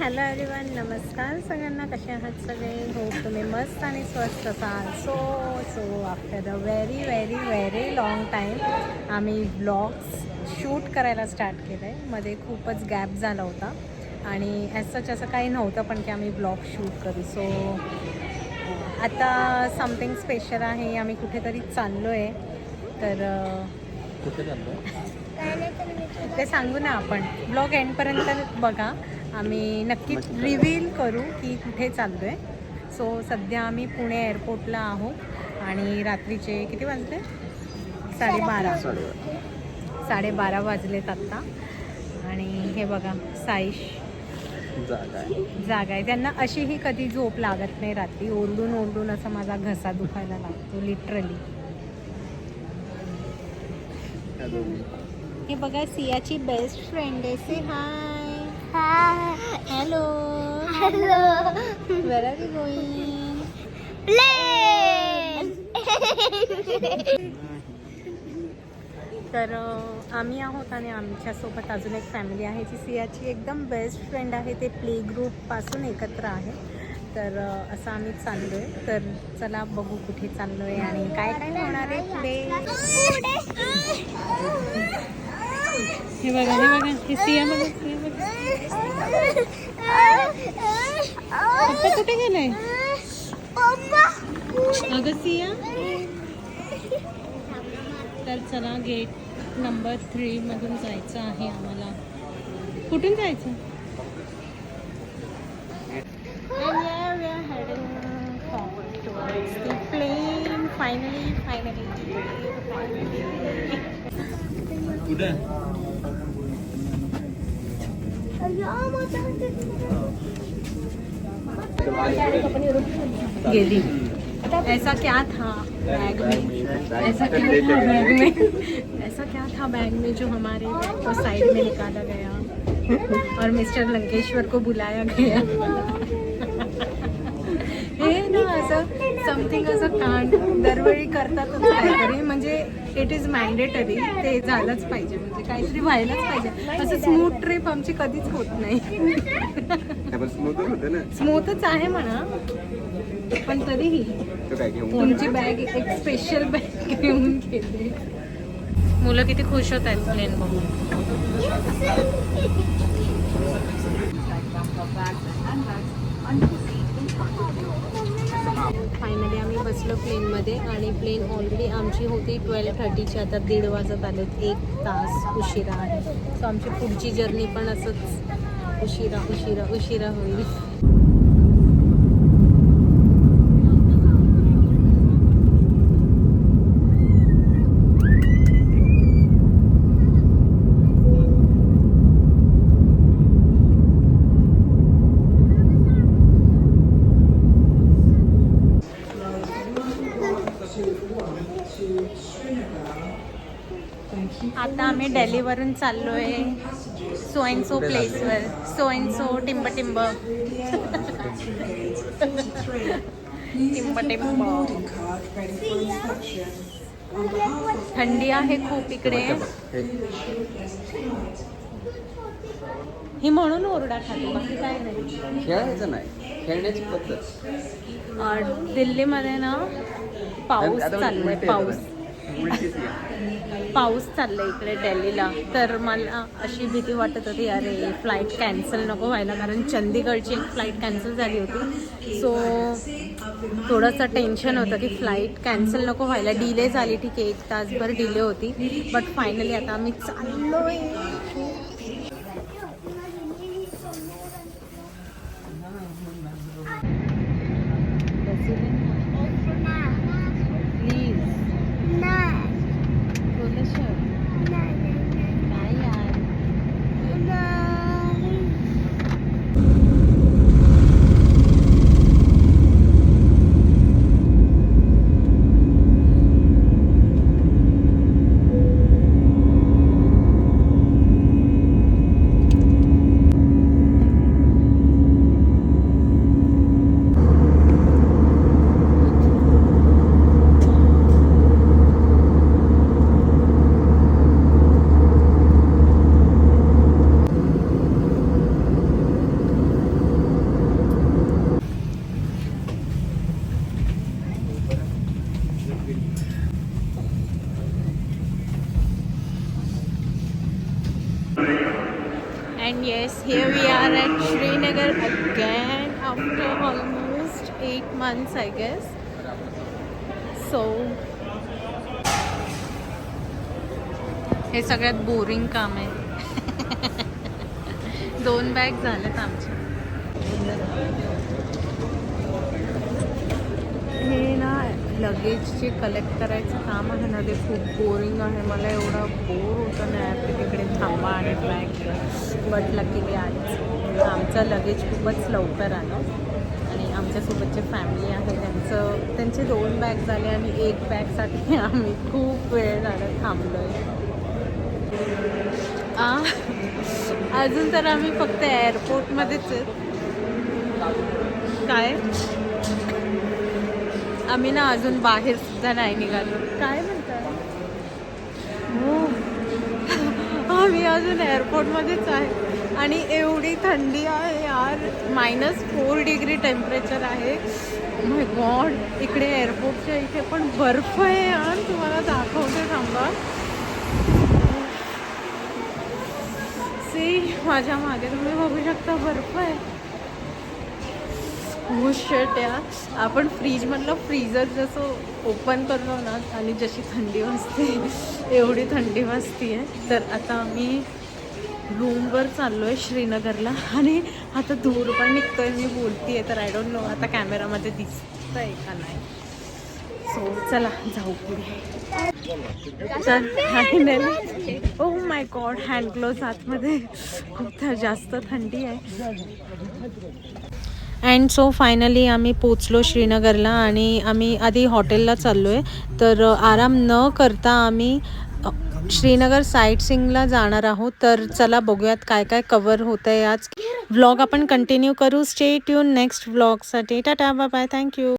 Hello everyone नमस्कार. सगळ्यांना कसे आहात सगळे? हो तुम्ही मस्त आणि स्वस्त असाल. So so after a very very very long time आम्ही ब्लॉग्स शूट करायला स्टार्ट केलं आहे मध्ये खूपच गॅप झाला होता. आणि ॲज सच असं काही नव्हतं पण की आम्ही ब्लॉग शूट करू. सो आता समथिंग स्पेशल आहे. आम्ही कुठेतरी चाललो आहे तर कुठे चाललो ते सांगू ना आपण. ब्लॉग एंडपर्यंत बघा. आम्ही नक्कीच रिव्हील करू. की कुठे चाललो आहे सो सध्या आम्ही पुणे एअरपोर्टला आहोत आणि रात्रीचे किती वाजले? साडेबारा. साडेबारा. वाजलेत आत्ता. आणि हे बघा साईश. जागा आहे. त्यांना अशीही कधी झोप लागत नाही रात्री. ओरडून ओरडून असा माझा घसा दुखायला लागतो लिटरली. हे बघा सियाची बेस्ट फ्रेंड आहे. Say hi hello Hello. Where are you going Plane. तर आम्ही आहोत आणि आमच्यासोबत अजून एक फॅमिली आहे जी सियाची एकदम बेस्ट फ्रेंड आहे. ते प्ले ग्रुपपासून एकत्र आहे. तर असं आम्ही चाललो आहे तर चला बघू कुठे चाललो आहे आणि काय काय होणार आहे पुढे. हे बघा हे बघा हे सिया बघा आता कुठे गेलाय? अगं सिया. तर चला गेट नंबर थ्री मधून जायचं आहे आम्हाला. कुठून जायचं? प्लेन फायनली फायनली कुठे? ऐसा क्या था बैग में? ऐसा क्या था बैग में? ऐसा क्या था बैग में जो हमारे को साइड में निकाला गया? और मिस्टर लंकेश्वर को बुलाया गया। ना ऐसा समथिंग असं कांड। दरवेळी करतातच काहीतरी. म्हणजे इट इज मॅन्डेटरी ते झालंच पाहिजे. म्हणजे काहीतरी व्हायलाच पाहिजे. असं स्मूथ ट्रिप आमची कधीच होत नाही. स्मूथ होते ना. स्मूथच आहे म्हणा. पण तरीही तो काय घेऊन तुमची बॅग एक स्पेशल बॅग घेऊन गेले. मुलं किती खुश होत आहेत प्लेन बघून फायनली आम्ही प्लेनमध्ये आणि प्लेन ऑलरेडी आमची होती ट्वेल्व थर्टीची आता दीड वाजत आलेत. एक तास उशिरा आहे. सो आमची पुढची जर्नी पण असंच. उशिरा उशिरा उशिरा होईल आता आम्ही दिल्लीवरून चाललो आहे सो अँड सो प्लेसवर सो अँड सो टिंब टिंब. टिंब टिंब. थंडी आहे खूप इकडे. ही. म्हणून ओरडा खाते बाकी काय नाही. खेळायचं नाही. खेळण्याची पद्धत. दिल्लीमध्ये ना पाऊस उलटी आहे पाऊस. पाऊस चाललाय इकडे दिल्लीला. तर मला अशी भीती वाटत होती अरे फ्लाईट कॅन्सल नको व्हायला कारण चंदीगडची एक फ्लाईट कॅन्सल झाली होती. सो थोडंसं टेन्शन होतं की फ्लाईट कॅन्सल नको व्हायला. डिले झाली ठीक आहे एक तासभर डिले होती. बट फायनली आता आम्ही चाललो आहे yes, here we are at Srinagar again after almost eight months, I guess. So, हे सगळ्यात बोरिंग काम आहे. दोन बॅग झालेत आमचे. हे ना लगेजचे कलेक्ट करायचं काम आहे ना ते खूप बोरिंग आहे. मला एवढा बोर होतं ना यार तिकडे थांबा आणि बॅग बट लकीली आज आमचं लगेज खूपच लवकर आलं. आणि आमच्यासोबतचे फॅमिली आहे त्यांचं त्यांचे दोन बॅग झाले आणि एक बॅगसाठी आम्ही खूप वेळ झाला थांबलो आहे अजून तर आम्ही फक्त एअरपोर्टमध्येच काय? आम्ही ना अजून बाहेर सुद्धा नाही निघालो. काय म्हणतात हो आम्ही अजून एअरपोर्टमध्येच आहे. आणि एवढी थंडी आहे यार. मायनस फोर डिग्री टेम्परेचर आहे. माय गॉड इकडे एअरपोर्टच्या इथे पण बर्फ आहे यार. तुम्हाला दाखवते थांबा. सी माझ्या मागे तुम्ही बघू शकता बर्फ आहे. हो शर्ट या आपण फ्रीजमधलं फ्रीजर जसं ओपन करतो ना आणि जशी थंडी वाजते एवढी थंडी वाजते आहे तर आता आम्ही रूमवर चाललो आहे श्रीनगरला आणि आता धूर पण निघतो आहे मी बोलते आहे तर आय डोंट नो आता कॅमेरामध्ये दिसतं आहे का नाही. सो चला जाऊ पुढे. तर oh my god hand gloves आतमध्ये. खूप थ- जास्त थंडी आहे. अँड सो फायनली आम्ही पोचलो श्रीनगरला आणि आम्ही आधी हॉटेलला चाललो आहे तर आराम न करता आम्ही श्रीनगर साईट सिंगला जाणार आहोत. तर चला बघूयात काय काय कवर होतं आहे आज. व्लॉग आपण कंटिन्यू करू. Stay tune next व्लॉगसाठी tata. Bye bye thank you